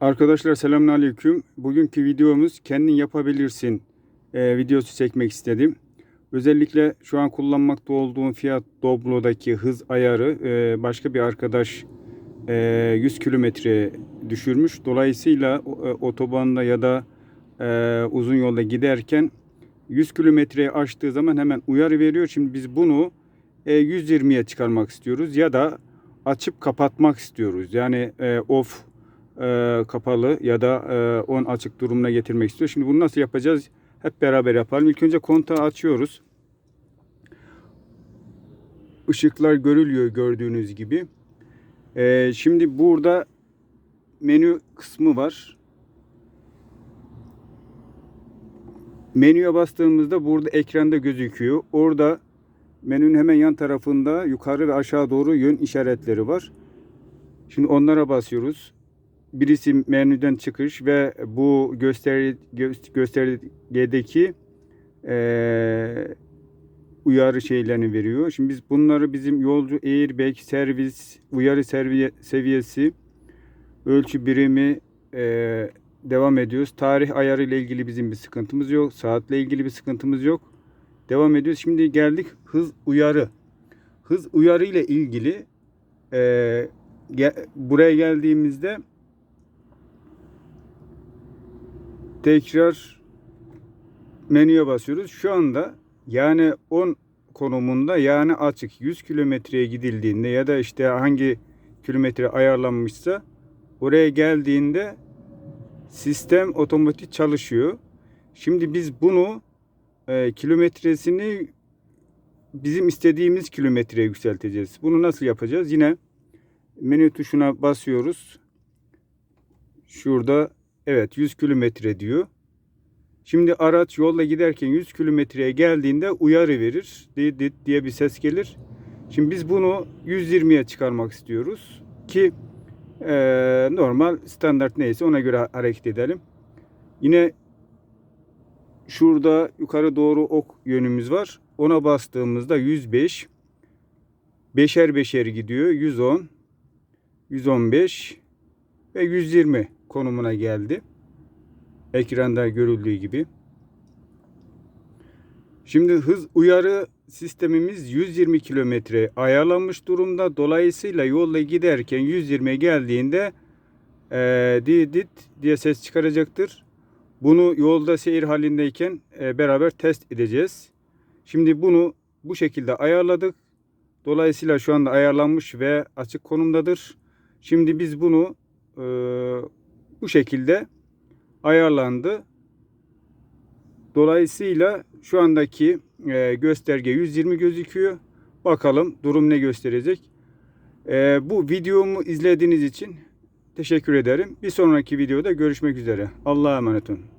Arkadaşlar selamünaleyküm. Bugünkü videomuz kendin yapabilirsin e, videosu çekmek istedim. Özellikle şu an kullanmakta olduğum Fiat Doblo'daki hız ayarı e, başka bir arkadaş e, 100 kilometre düşürmüş. Dolayısıyla e, otobanda ya da e, uzun yolda giderken 100 kilometreyi aştığı zaman hemen uyarı veriyor. Şimdi biz bunu e, 120'ye çıkarmak istiyoruz ya da açıp kapatmak istiyoruz. Yani e, off e, kapalı ya da e, on açık durumuna getirmek istiyor. Şimdi bunu nasıl yapacağız? Hep beraber yapalım. İlk önce kontağı açıyoruz. Işıklar görülüyor gördüğünüz gibi. E, şimdi burada menü kısmı var. Menüye bastığımızda burada ekranda gözüküyor. Orada menünün hemen yan tarafında yukarı ve aşağı doğru yön işaretleri var. Şimdi onlara basıyoruz. Birisi menüden çıkış ve bu göster gö- göstergedeki eee uyarı şeylerini veriyor. Şimdi biz bunları bizim yolcu airbag, servis, uyarı seviye, seviyesi, ölçü birimi eee, devam ediyoruz. Tarih ayarı ile ilgili bizim bir sıkıntımız yok. Saatle ilgili bir sıkıntımız yok. Devam ediyoruz. Şimdi geldik hız uyarı. Hız uyarı ile ilgili eee, ge- buraya geldiğimizde tekrar menüye basıyoruz. Şu anda yani 10 konumunda yani açık 100 kilometreye gidildiğinde ya da işte hangi kilometre ayarlanmışsa oraya geldiğinde sistem otomatik çalışıyor. Şimdi biz bunu e, kilometresini bizim istediğimiz kilometreye yükselteceğiz. Bunu nasıl yapacağız? Yine menü tuşuna basıyoruz. Şurada evet 100 kilometre diyor. Şimdi araç yolda giderken 100 kilometreye geldiğinde uyarı verir. Dit diye bir ses gelir. Şimdi biz bunu 120'ye çıkarmak istiyoruz ki eee, normal standart neyse ona göre hareket edelim. Yine şurada yukarı doğru ok yönümüz var. Ona bastığımızda 105 beşer beşer gidiyor. 110 115 ve 120 konumuna geldi. Ekranda görüldüğü gibi. Şimdi hız uyarı sistemimiz 120 kilometre ayarlanmış durumda. Dolayısıyla yolda giderken 120'ye geldiğinde eee didit diye ses çıkaracaktır. Bunu yolda seyir halindeyken e, beraber test edeceğiz. Şimdi bunu bu şekilde ayarladık. Dolayısıyla şu anda ayarlanmış ve açık konumdadır. Şimdi biz bunu e, bu şekilde ayarlandı. Dolayısıyla şu andaki e, gösterge 120 gözüküyor. Bakalım durum ne gösterecek. E, bu videomu izlediğiniz için teşekkür ederim. Bir sonraki videoda görüşmek üzere. Allah'a emanet olun.